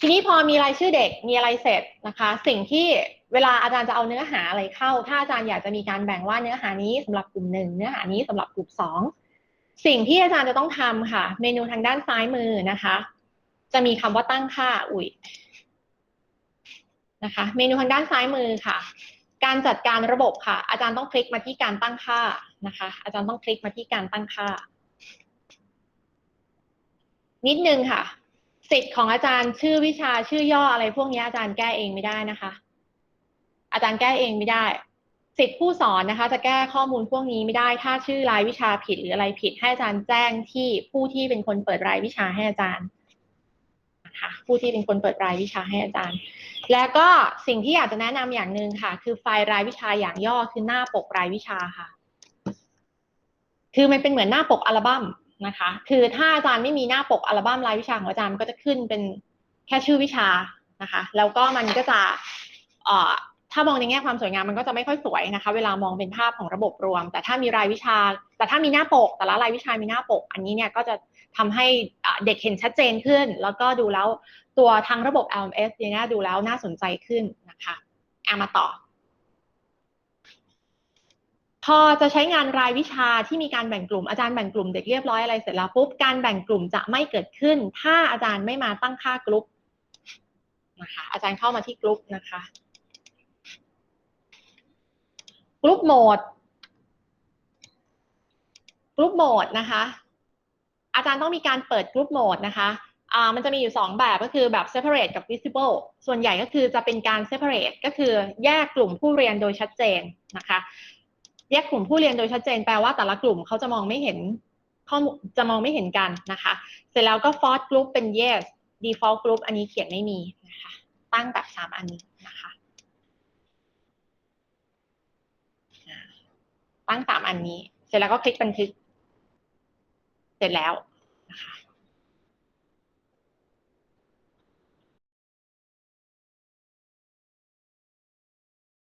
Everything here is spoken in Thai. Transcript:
ทีนี้พอมีรายชื่อเด็กมีอะไรเสร็จนะคะ สิ่งที่เวลาอาจารย์จะเอาเนื้อหาอะไรเข้า ถ้าอาจารย์อยากจะมีการแบ่งว่าเนื้อหานี้สำหรับกลุ่มหนึ่งเนื้อหานี้สำหรับกลุ่มสองสิ่งที่อาจารย์จะต้องทำค่ะ เมนูทางด้านซ้ายมือนะคะ จะมีคำว่าตั้งค่าอุ้ยนะคะ เมนูทางด้านซ้ายมือค่ะ การจัดการระบบค่ะ อาจารย์ต้องคลิกมาที่การตั้งค่านะคะ อาจารย์ต้องคลิกมาที่การตั้งค่า นิดนึงค่ะ สิทธิ์ของอาจารย์ชื่อวิชาชื่อย่ออะไร พวกนี้อาจารย์แก้เองไม่ได้นะคะ อาจารย์แก้เองไม่ได้ สิทธิ์ผู้สอนนะคะ จะแก้ข้อมูลพวกนี้ไม่ได้ ถ้าชื่อรายวิชาผิดหรืออะไรผิด ให้อาจารย์แจ้งที่ผู้ที่เป็นคนเปิดรายวิชาให้อาจารย์นะคะผู้ที่เป็นคนเปิดรายวิชาให้อาจารย์ แล้วก็สิ่งที่อยากจะแนะนำอย่างหนึ่งค่ะ คือไฟล์รายวิชาอย่างย่อคือหน้าปกรายวิชาค่ะ คือมันเป็นเหมือนหน้าปกอัลบั้ม นะคะ คือถ้าอาจารย์ไม่มีหน้าปกอัลบั้มรายวิชาของอาจารย์มันก็จะขึ้นเป็นแค่ชื่อวิชานะคะ แล้วก็มันก็จะถ้ามองในแง่ความสวยงามมันก็จะไม่ค่อยสวยนะคะ เวลามองเป็นภาพของระบบรวม แต่ถ้ามีรายวิชา แต่ถ้ามีหน้าปก แต่ละรายวิชามีหน้าปก อันนี้เนี่ยก็จะทำให้เด็กเห็นชัดเจนขึ้น แล้วก็ดูแล้วตัวทางระบบ LMS เนี่ยดูแล้วน่าสนใจขึ้นนะคะเอามาต่อ พอจะใช้งานรายวิชาที่มีการแบ่งกลุ่มอาจารย์แบ่งกลุ่มเด็กเรียบร้อยอะไรเสร็จแล้วปุ๊บการแบ่งกลุ่มจะไม่เกิดขึ้น ถ้าอาจารย์ไม่มาตั้งค่ากลุ่มนะคะอาจารย์เข้ามาที่กลุ่มนะคะกลุ่มโหมดกลุ่มโหมดนะคะ อาจารย์ต้องมีการเปิดกลุ่มโหมดนะคะอ่ามันจะมีอยู่ 2 แบบก็คือแบบ separate กับ visible ส่วนใหญ่ก็คือจะเป็นการ separate ก็คือแยกกลุ่มผู้เรียนโดยชัดเจนนะคะ แยกกลุ่มผู้เรียนโดยชัดเจนแปลว่าแต่ละกลุ่มเขาจะมองไม่เห็นข้อมูลจะมองไม่เห็นกันนะคะ เสร็จแล้วก็ fourth group เป็น yes default group อันนี้เขียนไม่มีนะคะ ตั้งแบบสามอันนี้นะคะ ตั้งสามอันนี้ เสร็จแล้วก็คลิกบันทึก เสร็จแล้ว